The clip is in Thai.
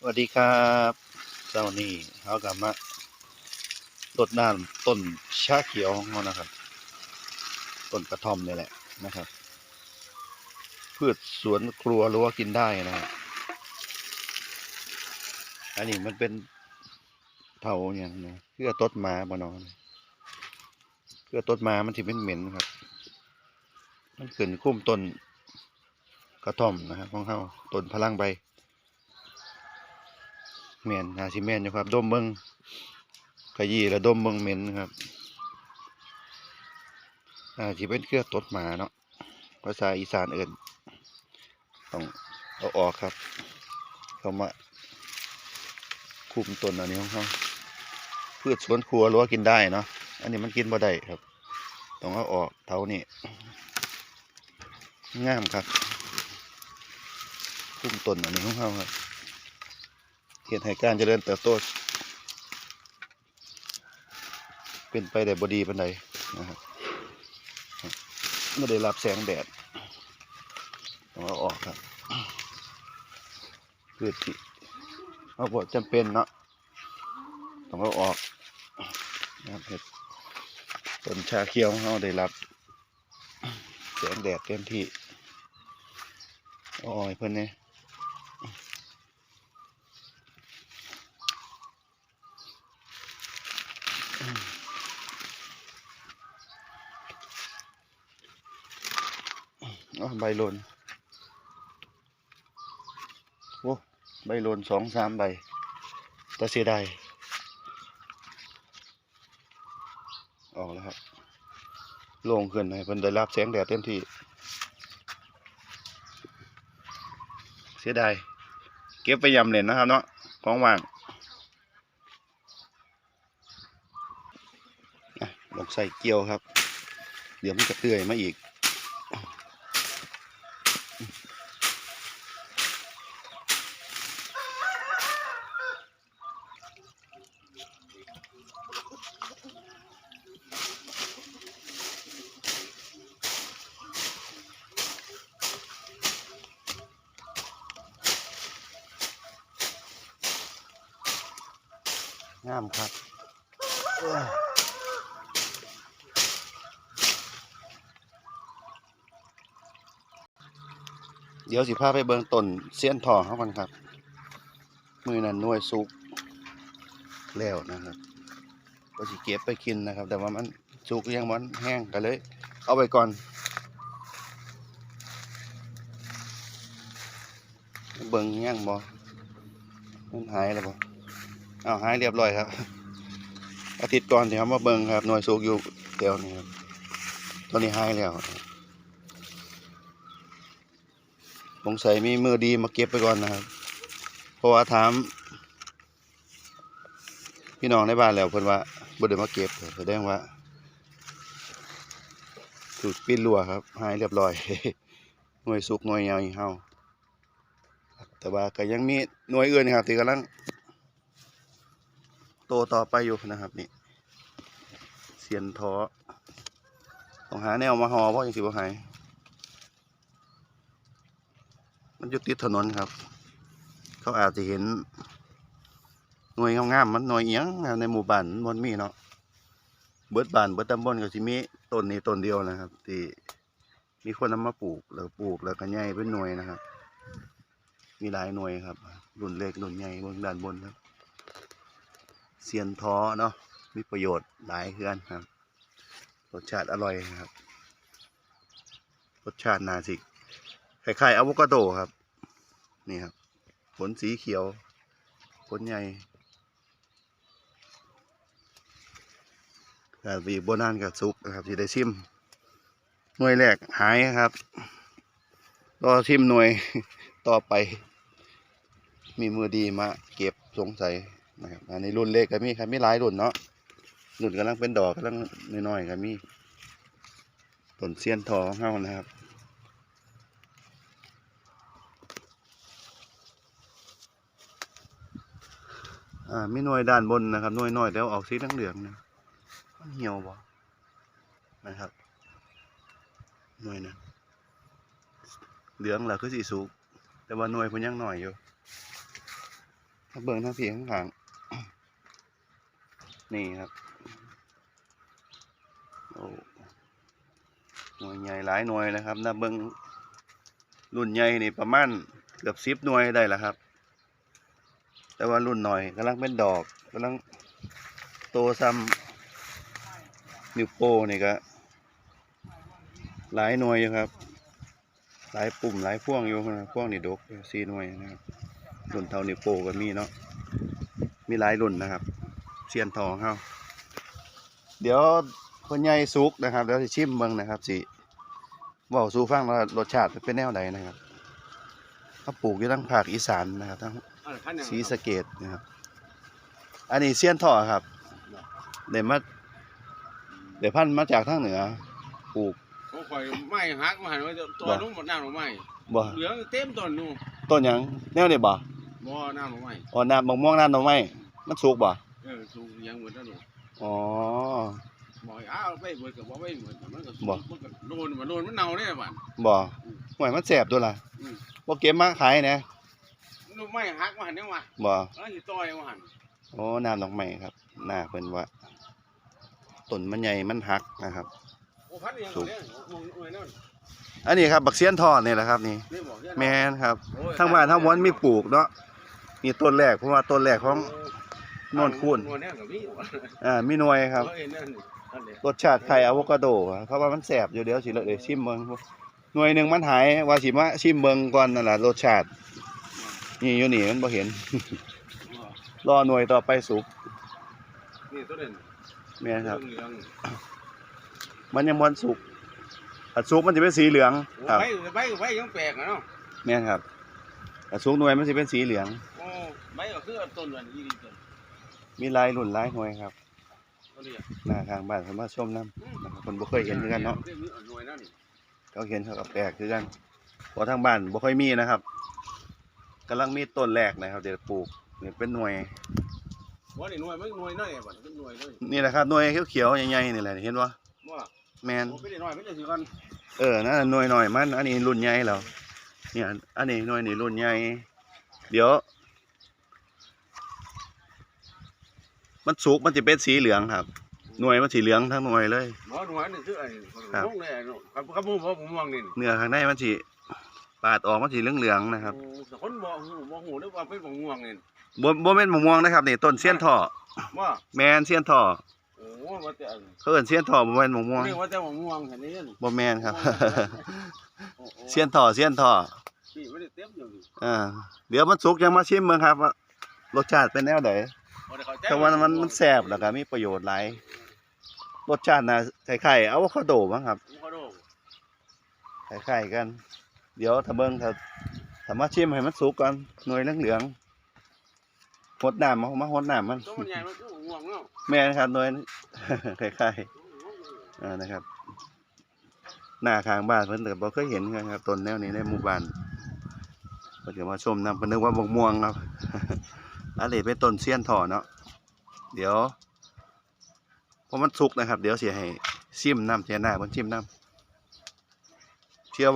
สวัสดีครับเจ้านี่เขากลับมาลดน้ำต้นชาเขียวของเขานะครับ ต้นกระท่อมนี่แหละนะครับ พืชสวนครัวหรือว่ากินได้นะครับอันนี้มันเป็นเผาอย่างนะเพื่อต้นหมาบนอนเพื่อต้นหมามันที่เป็นเหม็นครับ มันขึ้นคุ้มต้นกระท่อมนะครับของเขาต้นพลังใบ เหม็นนาซิเมนอยู่ครับดมเบิงขยี้แล้วดมเบิงเหม็นครับอ่าที่เป็นเครือตดหมาเนาะภาษาอีสานเอินต้องเอาออกครับเขามาคุมต้นอันนี้ของเขาพืชสวนครัวรือว่ากินได้เนาะอันนี้มันกินบ่ได้ครับ ต้องเอาออกเท่านี้งามครับคุมต้นอันนี้ของเขาครับ เหตุให้การเจริญเติบโตเป็นไปได้บดีปันใดนะครับไม่ได้รับแสงแดดต้องเอาออกครับพืชที่เอาบทจำเป็นเนาะต้องเอาออกนะครับเห็ดต้นชาเขียวเราได้รับ แสงแดดเต็มที่อาออกให้เพื่อนเนี่ย อ๋อใบโลนโอ้ใบโลนสองสามใบแต่เสียดายออกแล้วครับ โล่งขึ้นให้เพิ่นได้รับแสงแดดเต็มที่ เสียดาย เก็บไปยำเหรียญนะครับเนาะของว่างลองใส่เกี๊ยวครับ เดี๋ยวมันจะเปื่อยมาอีก งามครับเดี๋ยวสิพาไปเบิงต้นเสี้ยนทองเขากันครับ มือนั้นน่วยสุกแล้วนะครับก็สิเก็บไปกินนะครับ แต่ว่ามันสุกยังมันแห้งกันเลย เอาไปก่อน เบิงยังบ่มันหายแล้วบ่ เอาหายเรียบร้อยครับ อาทิตย์ก่อนที่เขามาเบิ่งครับหน่วยสูกอยู่เดียวนี่ครับตอนนี้หายแล้วสงสัยมีมือดีมาเก็บไปก่อนนะครับ เพราะว่าถาม พี่น้องในบ้านแล้วเพิ่นว่าบ่ได้มาเก็บแสดงว่าถูกปิดรั่วครับหายเรียบร้อยหน่วยสุกหน่วยยาวอีเฮาแต่ว่าก็ยังมีหน่วยอื่นครับที่กำลัง โตต่อไปอยู่นะครับนี่เสียนท้อต้องหาแนวมาหอเพราะยังสิบ่หายมันอยู่ติดถนนครับ เขาอาจจะเห็นหน่วยงามๆมันหน่วยเอียงในหมู่บ้านมันมีเนาะเบิดบ้านเบิดตำบลก็สิมีต้นนี้ต้นเดียวนะครับ ที่มีคนนำมาปลูกแล้วปลูกแล้วก็ใหญ่เป็นหน่วยนะครับ มีหลายหน่วยครับ รุ่นเล็กรุ่นใหญ่บนด้านบนครับ เซียนท้อเนาะมีประโยชน์หลายเพื่อนครับ รสชาติอร่อยครับ รสชาตินาสิคล้ายๆอะโวคาโดครับ นี่ครับ ผลสีเขียว ผลใหญ่กาวีโบนานกับซุกนะครับที่ได้ชิมหน่วยแรกหายครับรอชิมหน่วยต่อไป มีมือดีมาเก็บสงสัย นะครับอันนี้รุ่นเล็กก็มีครับมีหลายรุ่นเนาะรุ่นกำลังเป็นดอกกำลังน้อยๆก็มีต้นเสียนทอของเฮานะครับอ่ามีหน่วยด้านบนนะครับหน่วยน้อยแล้วออกสีเหลืองๆนะมันเหี่ยวบ่นะครับหน่วยนะเหลืองหล่ะคือสีสุกแต่ว่าหน่วยเพิ่นยังน้อยอยู่เบิ่งทั้งพี่ข้าง นี่ครับโอ้หน่วยใหญ่หลายหน่วยนะครับนะเบิ่งรุ่นใหญ่นี่ประมาณเกือบสิบหน่วยได้แล้วครับ แต่ว่ารุ่นหน่อยกำลังเป็นดอกกำลังโตซ้ำนิ้วโป้นี่ก็หลายหน่วยอยู่ครับ หลายปุ่มหลายพ่วงอยู่นะพ่วงนี่ดกสี่หน่วยนะครับรุ่นเท่านิ้วโป้ก็มีเนาะมีหลายรุ่นนะครับ เซียนทองเฮาเดี๋ยวคนใหญ่สุกนะครับเดี๋ยวสิชิมเบิ่งนะครับสิเว้าสู่ฟังว่ารสชาติเป็นแนวใดนะครับเขาปลูกอยู่ทั้งภาคอีสานนะครับทั้งศรีสะเกดนะครับ อันนี้เซียนท่อครับเดี๋ยวมาเดี๋ยวพันธุ์มาจากทางเหนือปลูกเขาคอยไม้หักมาหันว่าจะตัวบ่นุ่มหมดน้ำลงไม้บ่เหลืองเต็มต้นนู่นต้นหยังแนวนี้บ่บ่น้ำลงไม้อ๋อน้ำมะม่วงน้ำดอกไม้มันสุกบ่เออสูงยังเหมือนนั่นหนูอ๋อ บ่อยอ้าวไปเบิดกับบ่ไปเหมือนมันก็สูงบ่ มันก็โดนมันโดนมันเน่าเนี่ยบ้าน บ่ห่วยมันแสบตัวล่ะอืม บ่เก็บมาขายนะนุ่มไม้หักมาหันเนี่ยว่ะบ่แล้วสิต่อยมาหันโอ้น้ำดอกไม้ครับ หน้าเพิ่นว่าต้นมันใหญ่มันหักนะครับ โอ้พันยังก็เนี่ยมองหน่วยนั่นอันนี้ครับบักเซียนท่อนี่แหละครับนี่ นี่บอกเนี่ยแม่นครับโอ้ยทางบ้านทางวนมีปลูกเนาะนี่ต้นแรกเพราะว่าต้นแรกของ โน่นคูณโน่นเนี่ยก็มีว่ะอ่ามีหน่วยครับเออเห็นนั่นนี่นั่นนี่รสชาติไข่อะโวคาโดอะเพราะว่ามันแสบอยู่เดี๋ยวสิเลยชิมเบิ่งหน่วยหนึ่งมันหายว่าสิมาชิมเบิ่งก่อนนั่นแหละรสชาติ นี่อยู่นี่มันบ่เห็น รอหน่วยต่อไปสุกนี่ตัวเด่นแม่นครับเหลืองมันยังมันสุกถ้าสุกมันจะเป็นสีเหลืองๆโอ้ครับไปไปไปยังแปลกอะเนาะแม่นครับถ้าสุกหน่วยมันจะเป็นสีเหลืองโอ้ใบก็คือต้นอันนี้ดีต้น มีหลายรุ่นหลายหน่วยครับตัวนี้หน้าทางบ้านเพิ่นมาชมนํนะครับคนบ่เคยเห็นคือกันเนาะหน่วยนั่นนี่เขาเห็นเขาก็แปลกคือกันเพราะทางบ้านบ่ค่อยมีนะครับกำลังมีต้นแรกนะครับ เดี๋ยวปลูกนี่เป็นหน่วยว่านี่หน่วยมันหน่วยนั่นแหละบัดเป็นหน่วยเลยนี่แหละครับหน่วยเขียวๆใหญ่ๆนี่แหละเห็นบ่ว่าแมนโอ้ไม่ได้หน่อยไม่ได้สิกันเออนั่นนะหน่วยหน่อยมัน อันนี้รุ่นใหญ่แล้วเนี่ยอันนี้หน่วยนี่รุ่นใหญ่เดี๋ยว มันสุกมันจะเป็นสีเหลืองครับ หน่วยมันสีเหลืองทั้งหน่วยเลย หมอหน่วยนี่คือไอ้ครับลงเลยครับครับผมผมผมมองนี่เนื้อข้างในมันสีปาดออกมันสีเหลืองๆนะครับโอ้แต่คนบอกหูบอกหูนึกว่าเป็นของง่วงนี่บ่บ่แม่นมะม่วงนะครับนี่ต้นเสี้ยนท่อว่าแมนเสี้ยนท่อโอ้ว่าแต่เขาเอิ้นเสี้ยนท่อบ่แม่นมะม่วงเรียกว่าแต่ของง่วงแค่นี้นี่บ่แม่นครับโอ้โอ้เสี้ยนท่อเสี้ยนท่อพี่ไม่ได้เต็มอยู่นี่อ่าเดี๋ยวมันสุกยังมาชิมเบิ่งครับว่ารสชาติเป็นแนวใดบ่ได้เข้าใจ แต่ว่ามันมันแสบแล้วก็มีประโยชน์หลายรสชาติน่ะคล้ายๆอะโวคาโดมั้งครับผมขอโทษคล้ายๆกัน เดี๋ยวถ้าเบิ่งถ้าถ้ามาชิมให้มันสุกก่อนหน่วยเหลืองๆหดน้ำมามาหดน้ำมันตัวมันใหญ่มันคือของง่วงเนาะแม่นครับหน่วยคล้ายๆอ่านะครับ หน้าข้างบ้านเพิ่นแต่บ่เคยเห็นกันครับต้นแนวนี้ในหมู่บ้านเพิ่นก็มาชมนำเพิ่นนึกว่าบกม่วงครับ อันนี้เป็นต้นเสี้ยนถอเนาะเดี๋ยวพอมันสุกนะครับ เดี๋ยวเสียให้ชิมน้ำเสียหน้าบนชิมน้ำ